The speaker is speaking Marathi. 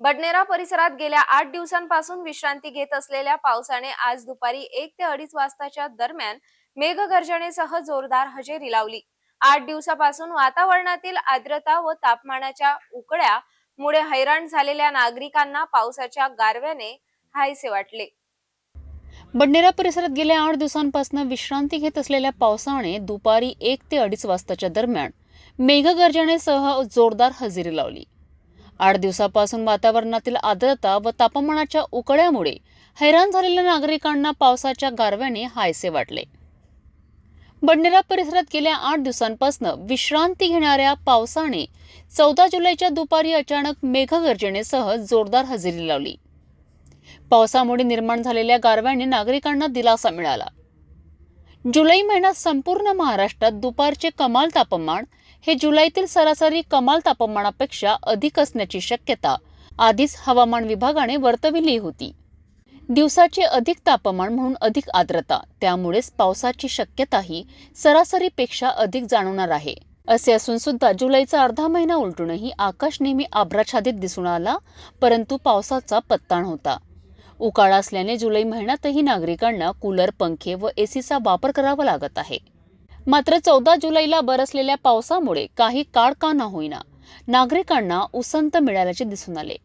बडनेरा परिसरात गेल्या आठ दिवसांपासून विश्रांती घेत असलेल्या पावसाने आज दुपारी एक ते अडीच वाजताच्या दरम्यान मेघगर्जनेसह जोरदार हजेरी लावली. आठ दिवसापासून वातावरणातील आर्द्रता व तापमानाच्या उकड्यामुळे हैराण झालेल्या नागरिकांना पावसाच्या गारव्याने हायसे वाटले. बडनेरा परिसरात गेल्या आठ दिवसांपासून विश्रांती घेत असलेल्या पावसाने दुपारी एक ते अडीच वाजताच्या दरम्यान मेघगर्जनेसह जोरदार हजेरी लावली. आठ दिवसापासून वातावरणातील आर्द्रता व तापमानाच्या उकड्यामुळे हैराण झालेल्या नागरिकांना पावसाच्या गारव्याने हायसे वाटले. बडनेरा परिसरात गेल्या आठ दिवसांपासून विश्रांती घेणाऱ्या पावसाने चौदा जुलैच्या दुपारी अचानक मेघगर्जनेसह जोरदार हजेरी लावली. पावसामुळे निर्माण झालेल्या गारव्याने नागरिकांना दिलासा मिळाला. जुलै महिन्यात संपूर्ण महाराष्ट्रात दुपारचे कमाल तापमान हे जुलैतील सरासरी कमाल तापमानापेक्षा अधिक असण्याची शक्यता आधीच हवामान विभागाने वर्तविली होती. दिवसाचे अधिक तापमान म्हणून अधिक आर्द्रता त्यामुळेच पावसाची शक्यताही सरासरीपेक्षा अधिक जाणवणार आहे. असे असून सुद्धा जुलैचा अर्धा महिना उलटूनही आकाश नेहमी आभ्राच्छादित दिसून आला परंतु पावसाचा पत्ता नव्हता. उकाळा असल्याने जुलै महिन्यातही नागरिकांना कूलर पंखे व एसीचा वापर करावा लागत आहे. मात्र चौदा जुलैला बरसलेल्या पावसामुळे काही काळ का ना होईना नागरिकांना उसंत मिळाल्याचे दिसून आले.